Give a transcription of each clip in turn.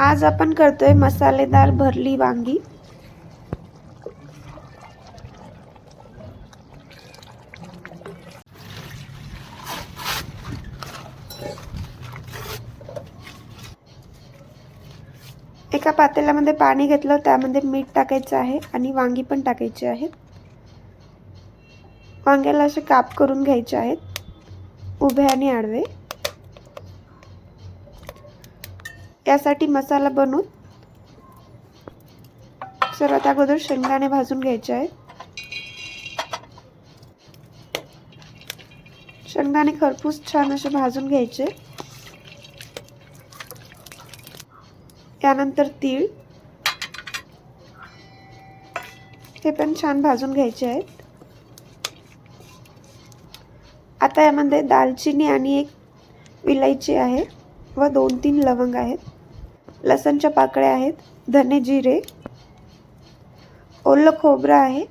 आज आपण करतोय मसालेदार भरली वांगी. एका पातेल्यामध्ये पाणी घेतलं त्यामध्ये मीठ टाकायचं आहे आणि वांगी पण टाकायची आहेत. वांग्याला असे काप करून घ्यायचे आहेत उभे आणि आडवे. त्यासाठी मसाला बनवून सर्वात अगोदर शेंगदाणे भाजून घ्यायचे आहेत. शेंगदाणे खरपूस छान असे भाजून घ्यायचे. त्यानंतर तीळ. हे पण छान भाजून घ्यायचे आहेत. आता यामध्ये दालचिनी आणि एक विलायची आहे व दोन तीन लवंग आहेत. लसणच्या पाकळ्या आहेत धने जिरे ओलं खोबरं आहे.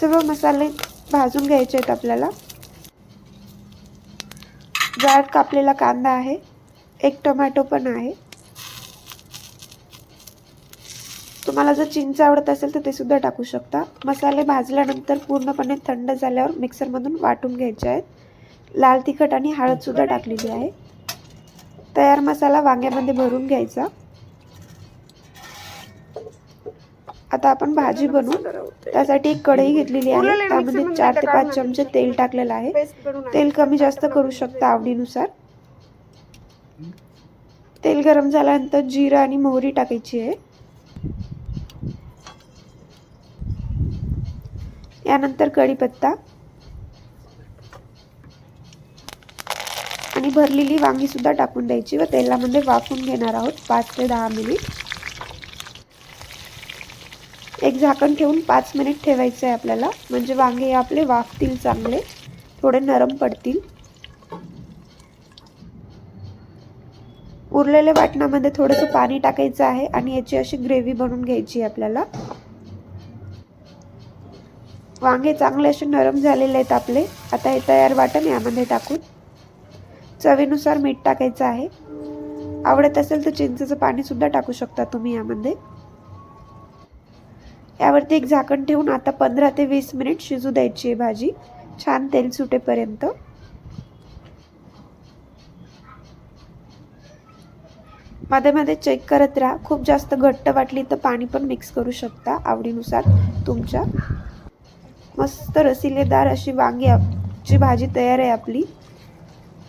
सर्व मसाले भाजून घ्यायचे आहेत आपल्याला. जाड कापलेला कांदा आहे एक टोमॅटो पण आहे. तुम्हाला जर चिंच आवडत असेल तर ते सुद्धा टाकू शकता. मसाले भाजल्यानंतर पूर्णपणे थंड झाल्यावर मिक्सरमधून वाटून घ्यायचे आहेत. लाल तिखट आणि हळद सुद्धा टाकलेली आहे. तयार मसाला वांग्यामध्ये भरून घ्यायचा. आता आपण भाजी बनवू. त्यासाठी एक कढई घेतलेली आहे. त्यामध्ये चार ते पाच चमचे तेल टाकलेलं आहे. तेल कमी जास्त करू शकता आवडीनुसार. तेल गरम झाल्यानंतर जिरं आणि मोहरी टाकायची आहे. यानंतर कढीपत्ता. आणि भरलेली वांगी सुद्धा टाकून द्यायची व तेलामध्ये वाफून घेणार आहोत पाच ते दहा मिनिट. एक झाकण ठेवून पाच मिनिट ठेवायचं आहे आपल्याला. म्हणजे वांगे आपले वाफतील चांगले. थोडे नरम पडतील. उरलेल्या वाटणामध्ये थोडंसं पाणी टाकायचं आहे आणि याची अशी ग्रेव्ही बनवून घ्यायची आहे आपल्याला. वांगे चांगले असे नरम झालेले आहेत आपले. आता हे तयार वाटण यामध्ये टाकून. चवीनुसार मीठ टाकायचं आहे. आवडत असेल तर चिंचेचं पाणीसुद्धा टाकू शकता तुम्ही यामध्ये. यावरती एक झाकण ठेवून आता पंधरा ते वीस मिनिट शिजू द्यायची आहे भाजी. छान तेल सुटेपर्यंत. मध्ये मध्ये चेक करत राहा. खूप जास्त घट्ट वाटली तर पाणी पण मिक्स करू शकता आवडीनुसार तुमच्या. मस्त रसिलेदार अशी वांगी ची भाजी तयार आहे आपली.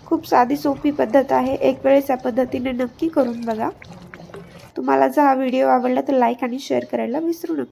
खूप साधी सोपी पद्धत आहे. एक वेळेस या पद्धतीने नक्की करून बघा. तुम्हाला जर हा व्हिडिओ आवडला तर लाईक आणि शेअर करायला विसरू नका.